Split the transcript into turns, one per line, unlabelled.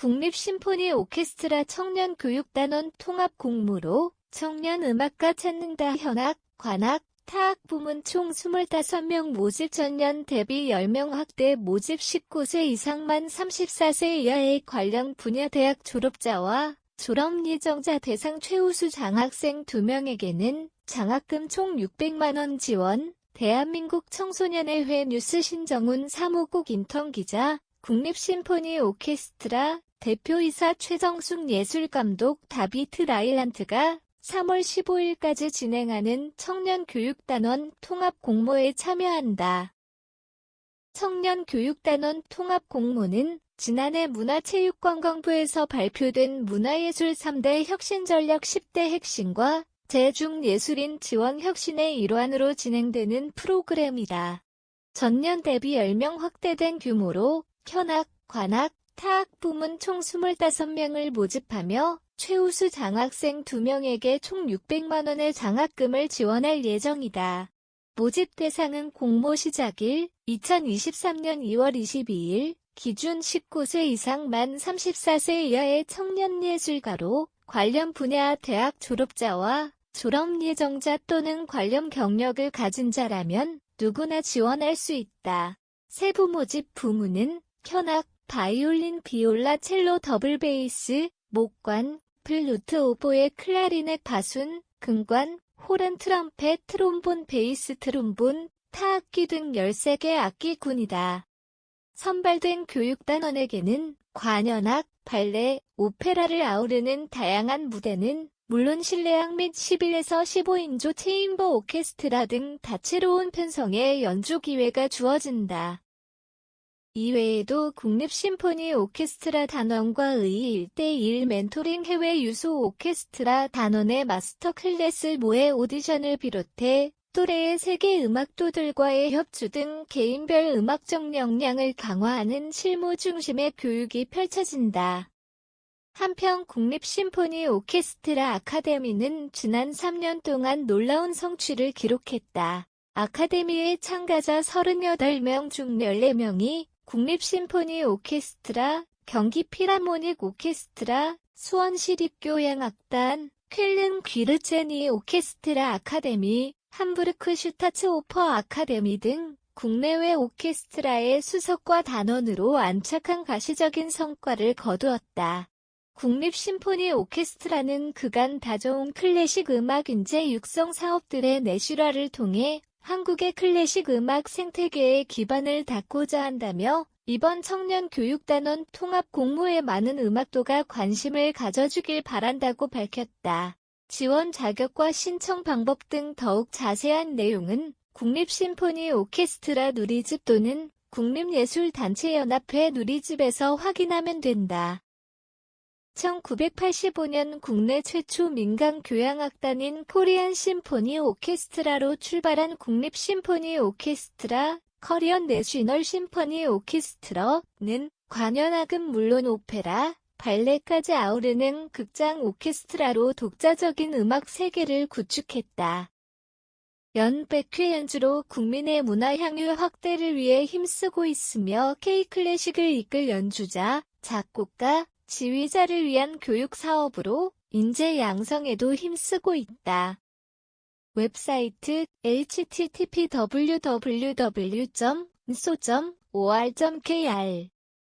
국립심포니 오케스트라 청년교육단원 통합공모로 청년음악가 찾는다 현악, 관악, 타악 부문 총 25명 모집 전년 대비 10명 확대 모집 19세 이상만 34세 이하의 관련 분야 대학 졸업자와 졸업 예정자 대상 최우수 장학생 2명에게는 장학금 총 600만원 지원, 대한민국 청소년의 회 뉴스 신정훈 사무국 인턴 기자, 국립심포니 오케스트라 대표이사 최정숙 예술감독 다비트 라일란트가 3월 15일까지 진행하는 청년교육단원 통합공모에 참여한다. 청년교육단원 통합공모는 지난해 문화체육관광부에서 발표된 문화예술 3대 혁신전략 10대 핵심과 제중예술인 지원 혁신의 일환으로 진행되는 프로그램이다. 전년 대비 10명 확대된 규모로 현악, 관악, 타악 부문 총 25명을 모집하며 최우수 장학생 2명에게 총 600만원의 장학금을 지원할 예정이다. 모집 대상은 공모 시작일 2023년 2월 22일 기준 19세 이상 만 34세 이하의 청년 예술가로 관련 분야 대학 졸업자와 졸업 예정자 또는 관련 경력을 가진 자라면 누구나 지원할 수 있다. 세부 모집 부문은 현악, 바이올린, 비올라, 첼로, 더블 베이스, 목관, 플루트, 오보에 클라리넷, 바순, 금관, 호른, 트럼펫, 트롬본, 베이스, 트롬본, 타악기 등 13개 악기군이다. 선발된 교육단원에게는 관현악, 발레, 오페라를 아우르는 다양한 무대는 물론 실내악 및 11에서 15인조 체인버 오케스트라 등 다채로운 편성의 연주 기회가 주어진다. 이외에도 국립 심포니 오케스트라 단원과 의 1대1 멘토링 해외 유소 오케스트라 단원의 마스터 클래스 모의 오디션을 비롯해 또래의 세계 음악도들과의 협주 등 개인별 음악적 역량을 강화하는 실무 중심의 교육이 펼쳐진다. 한편 국립심포니 오케스트라 아카데미는 지난 3년 동안 놀라운 성취를 기록했다. 아카데미의 참가자 38명 중 14명이 국립심포니 오케스트라, 경기 피라모닉 오케스트라, 수원시립교향악단, 퀼른 귀르체니 오케스트라 아카데미, 함부르크 슈타츠 오퍼 아카데미 등 국내외 오케스트라의 수석과 단원으로 안착한 가시적인 성과를 거두었다. 국립심포니 오케스트라는 그간 다져온 클래식 음악 인재 육성 사업들의 내실화를 통해 한국의 클래식 음악 생태계의 기반을 닦고자 한다며 이번 청년 교육단원 통합 공모에 많은 음악도가 관심을 가져주길 바란다고 밝혔다. 지원 자격과 신청 방법 등 더욱 자세한 내용은 국립심포니 오케스트라 누리집 또는 국립예술단체연합회 누리집에서 확인하면 된다. 1985년 국내 최초 민간 교향악단인 코리안 심포니 오케스트라로 출발한 국립 심포니 오케스트라, 커리언 내셔널 심포니 오케스트라는 관현악은 물론 오페라, 발레까지 아우르는 극장 오케스트라로 독자적인 음악 세계를 구축했다. 연백회 연주로 국민의 문화 향유 확대를 위해 힘쓰고 있으며 K-클래식을 이끌 연주자, 작곡가, 지휘자를 위한 교육 사업으로 인재 양성에도 힘쓰고 있다. 웹사이트 http www.so.or.kr